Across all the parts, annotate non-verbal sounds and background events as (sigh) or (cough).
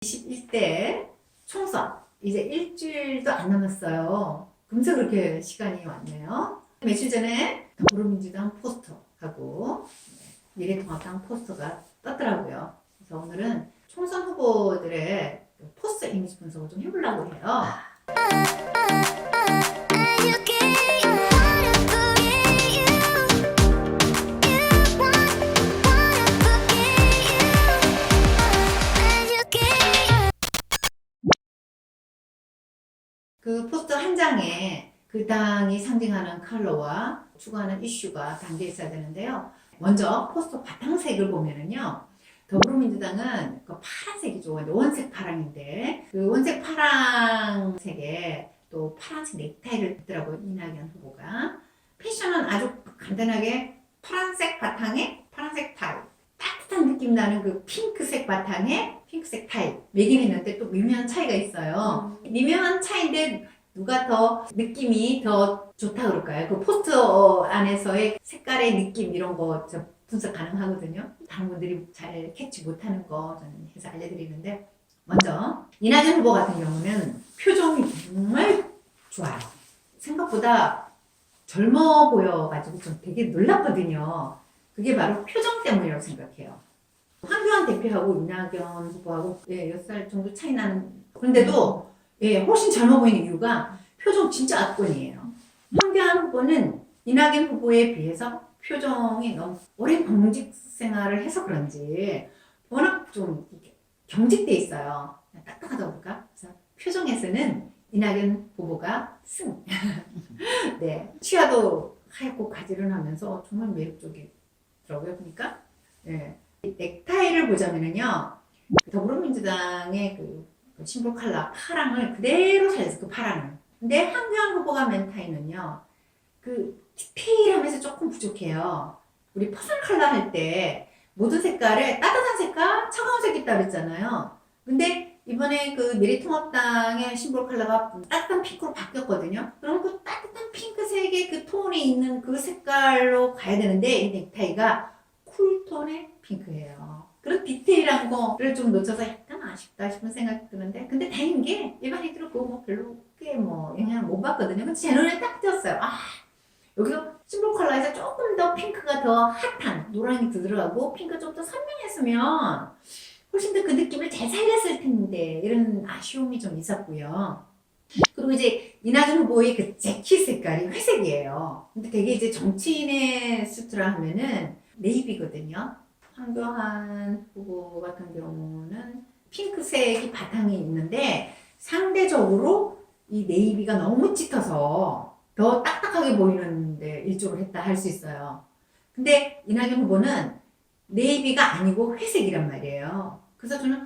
21대 총선 이제 일주일도 안 남았어요. 금세 그렇게 시간이 왔네요. 며칠 전에 더불어민주당 포스터하고 미래통합당 포스터가 떴더라고요. 그래서 오늘은 총선 후보들의 포스터 이미지 분석을 좀 해보려고 해요. 그 포스터 한 장에 그 당이 상징하는 컬러와 추구하는 이슈가 담겨 있어야 되는데요. 먼저 포스터 바탕색을 보면은요. 더불어민주당은 그 파란색이죠. 근데 원색 파랑인데 그 원색 파랑색에 또 파란색 넥타이를 입더라고요. 이낙연 후보가. 패션은 아주 간단하게 파란색 바탕에 파란색 타이. 따뜻한 느낌 나는 그 핑크색 바탕에 핑크색 타이. 매긴 했는데 또 미묘한 차이가 있어요. 미묘한 차이인데 누가 더 느낌이 더 좋다 그럴까요? 그 포스터 안에서의 색깔의 느낌 이런 거저 분석 가능하거든요. 다른 분들이 잘 캐치 못하는 거 저는 해서 알려드리는데 먼저 이낙연 후보 같은 경우는 표정이 정말 좋아요. 생각보다 젊어 보여가지고 좀 되게 놀랐거든요. 그게 바로 표정 때문이라고 생각해요. 황교안 대표하고 이낙연 후보하고 예, 6살 정도 차이 나는 그런데도 예, 훨씬 젊어 보이는 이유가 표정 진짜 압권이에요. 황교안 후보는 이낙연 후보에 비해서 표정이 너무 오랜 공직 생활을 해서 그런지 워낙 좀 경직돼 있어요. 딱딱하다 볼까? 그래서 표정에서는 이낙연 후보가 승. (laughs) 네. 치아도 하얗고 가지런하면서 정말 매력적이더라고요. 보니까. 네. 이 넥타이를 보자면은요. 더불어민주당의 그, 그 심볼 컬러 파랑을 그대로 살려서 그 파랑을. 근데 한교안 후보가 맨 타이는요. 그 디테일하면서 조금 부족해요. 우리 퍼즐 컬러 할 때 모든 색깔에 따뜻한 색깔, 차가운 색 있다 그랬잖아요. 근데 이번에 그 미래통합당의 심볼 컬러가 따뜻한 핑크로 바뀌었거든요. 그럼 그 따뜻한 핑크색의 그 톤이 있는 그 색깔로 가야 되는데 이 넥타이가 쿨톤의 핑크예요. 그런 디테일한 거를 좀 놓쳐서 약간 아쉽다 싶은 생각이 드는데 근데 다행인 게 일반인들은 그거 뭐 별로 크게 뭐 영향을 못 받거든요. 근데 제 눈에 딱 띄었어요. 아 여기서 심볼 컬러에서 조금 더 핑크가 더 핫한 노랑이 들어가고 핑크 좀 더 선명했으면 훨씬 더 그 느낌을 잘 살렸을 텐데 이런 아쉬움이 좀 있었고요. 그리고 이제 이낙연 후보의 그 재킷 색깔이 회색이에요. 근데 되게 이제 정치인의 수트라 하면은 네이비거든요. 황교안 후보 같은 경우는 핑크색이 바탕이 있는데 상대적으로 이 네이비가 너무 짙어서 더 딱딱하게 보이는데 일조를 했다 할 수 있어요. 근데 이낙연 후보는 네이비가 아니고 회색이란 말이에요. 그래서 저는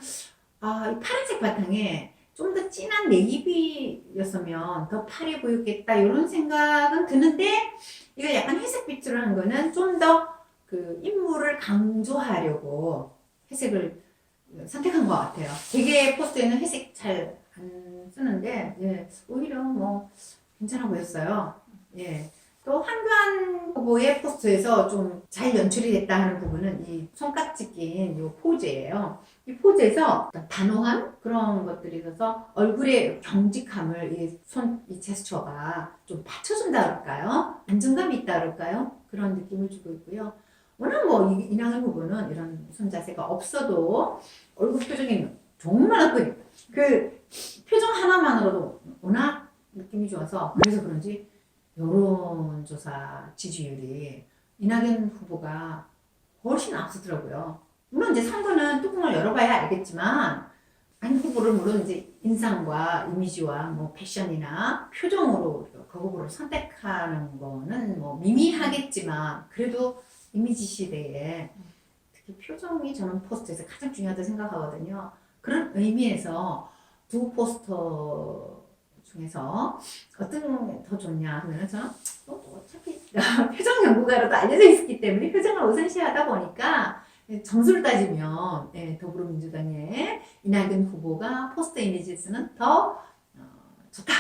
아, 이 파란색 바탕에 좀 더 진한 네이비였으면 더 파래 보였겠다 이런 생각은 드는데 이거 약간 회색 빛으로 한 거는 좀더 그 인물을 강조하려고 회색을 선택한 것 같아요. 되게 포스터에는 회색 잘 안 쓰는데 예, 오히려 뭐 괜찮아 보였어요. 예. 또 한교안 후보의 포스터에서 좀 잘 연출이 됐다 하는 부분은 이 손깍지 낀 이 포즈예요. 이 포즈에서 단호한 그런 것들이 있어서 얼굴의 경직함을 이 손, 이 제스처가 좀 받쳐준다 그럴까요? 안정감이 있다 그럴까요? 그런 느낌을 주고 있고요. 워낙 뭐 이- 이낙연 후보는 이런 손 자세가 없어도 얼굴 표정이 정말 나쁘 그 표정 하나만으로도 워낙 느낌이 좋아서 그래서 그런지 여론조사 지지율이 이낙연 후보가 훨씬 앞서더라고요. 물론 이제 선거는 뚜껑을 열어봐야 알겠지만 안 후보를 물론 이제 인상과 이미지와 뭐 패션이나 표정으로 그 후보를 선택하는 거는 뭐 미미하겠지만 그래도 이미지 시대에 특히 표정이 저는 포스터에서 가장 중요하다고 생각하거든요. 그런 의미에서 두 포스터 중에서 어떤 게더 좋냐 하면 저는 뭐 어차피 (laughs) 표정 연구가로도 알려져 있기 때문에 표정을 우선시하다 보니까 점수를 따지면 예, 더불어민주당의 이낙연 후보가 포스터 이미지에서는 더 어, 좋다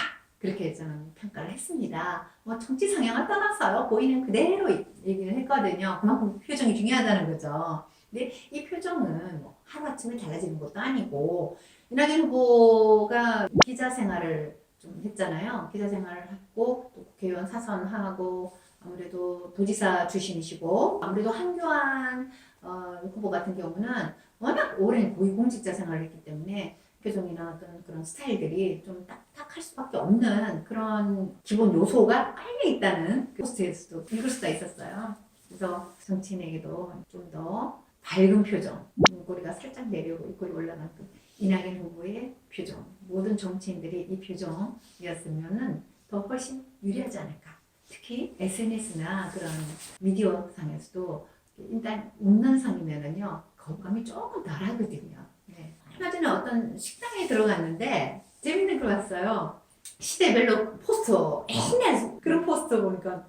그렇게 저는 평가를 했습니다. 뭐 정치 성향을 떠나서요 보이는 그대로 얘기를 했거든요. 그만큼 표정이 중요하다는 거죠. 근데 이 표정은 뭐 하루아침에 달라지는 것도 아니고 이낙연 후보가 기자 생활을 좀 했잖아요. 기자 생활을 했고 또 국회의원 사선하고 아무래도 도지사 출신이시고 아무래도 한교안 어, 후보 같은 경우는 워낙 오랜 고위공직자 생활을 했기 때문에 표정이나 어떤 그런 스타일들이 좀 딱딱할 수밖에 없는 그런 기본 요소가 깔려 있다는 그 포스트에서도 읽을 수가 있었어요. 그래서 정치인에게도 좀 더 밝은 표정, 눈꼬리가 살짝 내려오고 입꼬리 올라간 그 이낙연 후보의 표정, 모든 정치인들이 이 표정이었으면은 더 훨씬 유리하지 않을까. 특히 SNS나 그런 미디어 상에서도 일단 웃는 상이면은요 거부감이 조금 덜하거든요. 전에 어떤 식당에 들어갔는데 재밌는 걸 봤어요. 시대별로 포스터 옛날 그런 포스터 보니까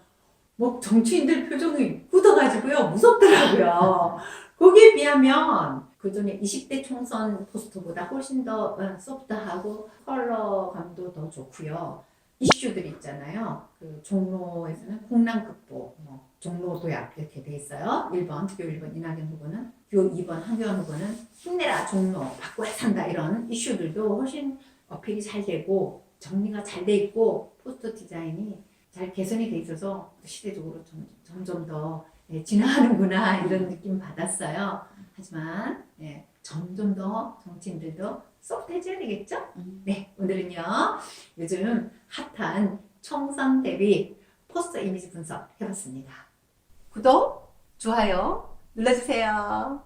뭐 정치인들 표정이 굳어가지고요 무섭더라고요. 거기에 비하면 그 전에 20대 총선 포스터보다 훨씬 더 어, 소프트하고 컬러감도 더 좋고요. 이슈들 있잖아요. 그 종로에서는 공란 극복, 뭐 종로 도약 이렇게 돼 있어요. 1번 투표 1번 이낙연 후보는 표 2번 한교안 후보는 힘내라 종로 바꿔야 산다 이런 이슈들도 훨씬 어필이 잘 되고 정리가 잘 돼 있고 포스터 디자인이 잘 개선이 돼 있어서 시대적으로 점, 점점 더 예, 진화하는구나 이런 느낌 받았어요. 하지만 예, 점점 더 정치인들도 소프트해져야 되겠죠? 네, 오늘은요 요즘 핫한 총선 대비 포스터 이미지 분석 해봤습니다. 구독, 좋아요 눌러주세요.